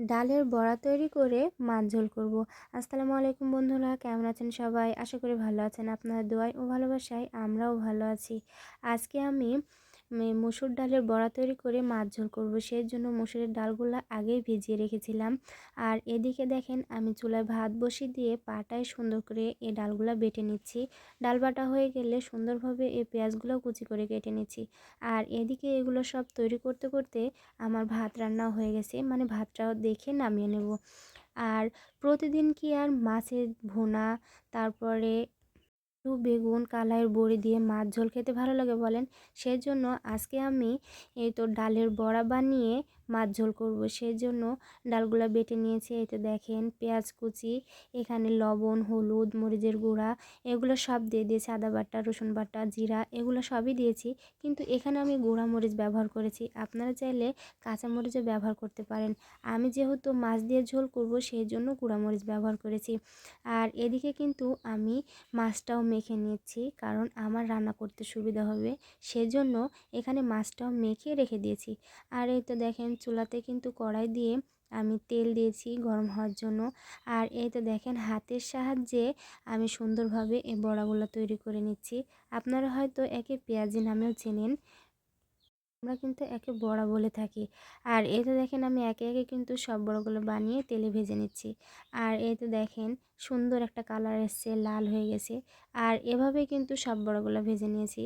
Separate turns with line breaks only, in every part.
ডালের বড়া তৈরি করে মাছ ঝোল করব। আসসালামু আলাইকুম বন্ধুরা, কেমন আছেন সবাই? আশা করি ভালো আছেন। আপনার দোয়াই ও ভালোবাসায় আমরাও ভালো আছি। আজকে আমি মুসুর ডালের বড়া তৈরি করে মাছ ঝোল করব। সেই জন্য মুসুরের ডালগুলো আগেই ভিজিয়ে রেখেছিলাম। আর এদিকে দেখেন, আমি চুলায় ভাত বসিয়ে দিয়ে পাটায় সুন্দর করে এই ডালগুলো বেটে নিচ্ছি। ডাল বাটা হয়ে গেলে সুন্দরভাবে এই পেঁয়াজগুলো কুচি করে কেটে নিচ্ছি। আর এদিকে এগুলো সব তৈরি করতে করতে আমার ভাত রান্না হয়ে গেছে মানে ভাতটাও দেখে নামিয়ে নেব। আর প্রতিদিন কি আর মাছের ভুনা, তারপরে আলু বেগুন, কালাইয়ের বড়ি দিয়ে মাছ ঝোল খেতে ভালো লাগে বলেন। সেই জন্য আজকে আমি এই তো ডালের বড়া বানিয়ে মাছ ঝোল করব। সেই জন্য ডালগুলো বেটে নিয়েছি। এই তো দেখেন পেঁয়াজ কুচি, এখানে লবণ, হলুদ, মরিচের গুঁড়া, এগুলো সব দিয়ে দিয়েছি। আদা বাটা, রসুন বাটা, জিরা, এগুলো সবই দিয়েছি। কিন্তু এখানে আমি গুঁড়া মরিচ ব্যবহার করেছি। আপনারা চাইলে কাঁচা মরিচও ব্যবহার করতে পারেন। আমি যেহেতু মাছ দিয়ে ঝোল করব সেই জন্য গুঁড়া মরিচ ব্যবহার করেছি। আর এদিকে কিন্তু আমি মাছটাও মেখে নিচ্ছি, কারণ আমার রান্না করতে সুবিধা হবে। সেজন্য এখানে মাছটাও মেখে রেখে দিয়েছি। আর এই তো দেখেন চুলাতে কিন্তু কড়াই দিয়ে আমি তেল দিয়েছি গরম হওয়ার জন্য। আর এই তো দেখেন হাতের সাহায্যে আমি সুন্দরভাবে এই বড়াগুলো তৈরি করে নিচ্ছি। আপনারা হয়তো একে পেঁয়াজি নামেও চেনেন। আমরা কিন্তু একে বড়া বলে থাকি। আর এই তো দেখেন আমি একে একে কিন্তু সব বড়াগুলো বানিয়ে তেলে ভেজে নিচ্ছি। আর এই তো দেখেন সুন্দর একটা কালার এসছে, লাল হয়ে গেছে। আর এভাবে কিন্তু সব বড়াগুলো ভেজে নিয়েছি।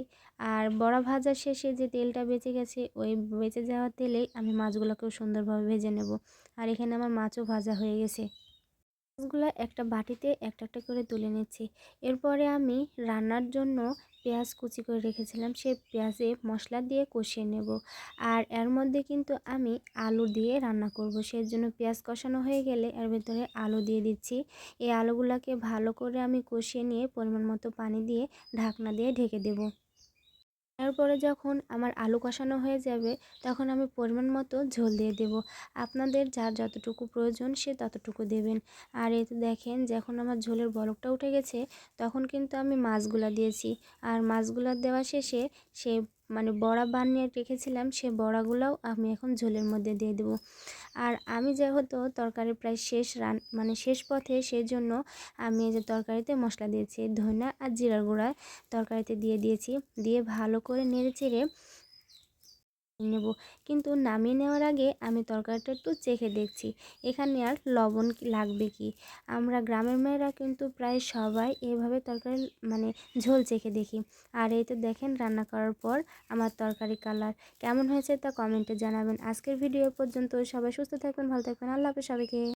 আর বড়া ভাজার শেষে যে তেলটা বেঁচে গেছে, ওই বেঁচে যাওয়া তেলেই আমি মাছগুলোকেও সুন্দরভাবে ভেজে নেব। আর এখানে আমার মাছও ভাজা হয়ে গেছে। মাছগুলো একটা বাটিতে একটা একটা করে তুলে নিচ্ছি। এরপরে আমি রান্নার জন্য পেঁয়াজ কুচি করে রেখেছিলাম সেই পেঁয়াজে মশলা দিয়ে কষিয়ে নেব। আর এর মধ্যে কিন্তু আমি আলু দিয়ে রান্না করব সেই জন্য পেঁয়াজ কষানো হয়ে গেলে এর ভেতরে আলু দিয়ে দিচ্ছি। এই আলুগুলোকে ভালো করে আমি কষিয়ে নিয়ে পরিমাণ মতো পানি দিয়ে ঢাকনা দিয়ে ঢেকে দেবো। তারপরে যখন আমার আলু কষানো হয়ে যাবে, তখন আমি পরিমাণ মতো ঝোল দিয়ে দেব। আপনাদের যার যতটুকু প্রয়োজন সে ততটুকু দেবেন। আর এতে দেখেন, যখন আমার ঝোলের বলকটা উঠে গেছে, তখন কিন্তু আমি মাছগুলা দিয়েছি। আর মাছগুলা দেওয়া শেষে সে মানে বড়া বানিয়ে রেখেছিলাম, সে বড়াগুলোও আমি এখন ঝোলের মধ্যে দিয়ে দেব। আর আমি যেহেতু তরকারি প্রায় শেষ রান মানে শেষ পথে সেই জন্য আমি যে তরকারিতে মশলা দিয়েছি ধনা আর জিরার গুঁড়া তরকারিতে দিয়ে দিয়েছি। দিয়ে ভালো করে নেড়ে চেড়ে নেব। কিন্তু নামিয়ে নেওয়ার আগে আমি তরকারিটা একটু চেখে দেখছি, এখানে আর লবণ লাগবে কি? আমরা গ্রামের মেয়েরা কিন্তু প্রায় সবাই এভাবে তরকারি মানে ঝোল চেখে দেখি। আর এই তো দেখেন রান্না করার পর আমার তরকারি কালার কেমন হয়েছে তা কমেন্টে জানাবেন। আজকের ভিডিও পর্যন্ত সবাই সুস্থ থাকবেন, ভালো থাকবেন। আল্লাহ হাফেজ সবাইকে।